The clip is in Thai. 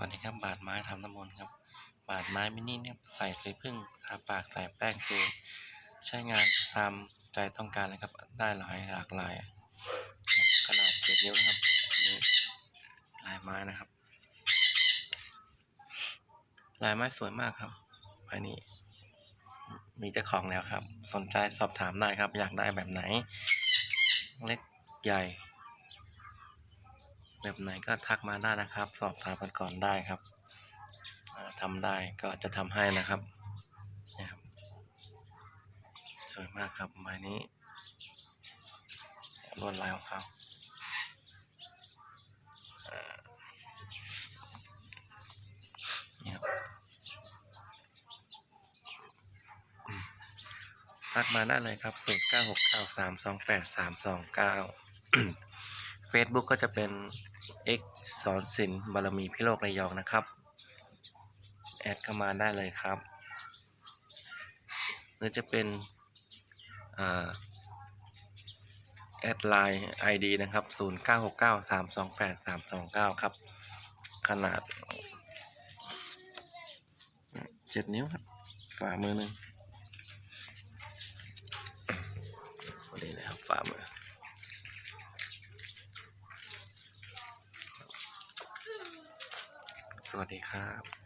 วัสดีครับ บาดไม้ทำน้ำมนต์ครับ บาดไม้มินิเนี่ยใส่สีพึ่งทาปากใส่แป้งเจลใช้งานตามใจต้องการเลยครับ ได้หลายหลากหลายขนาดเจ็ดนิ้วนะครับนี่ลายไม้นะครับ ลายไม้สวยมากครับใบนี้ มีเจ้าของแล้วครับ สนใจสอบถามได้ครับ อยากได้แบบไหน เล็กใหญ่ แบบไหนก็ทักมาได้นะครับ สอบถามกันก่อนได้ครับอ่าทำได้ก็จะทำให้นะครับนี่ครับ สวยมากครับไม้นี้ลวดลายของเขาอ่านี่ครับอืมทักมาได้เลยครับ 0 Facebook ก็จะเป็น X สอนศิลป์บารมีพิโลกระยองนะครับ แอดเข้ามาได้เลยครับ หรือจะเป็นแอดไลน์ ID นะครับ 0969328329 ครับ ขนาดเจ็ดนิ้วครับ ฝ่ามือหนึ่งพอดีเลยครับฝ่ามือ วัสดีครับ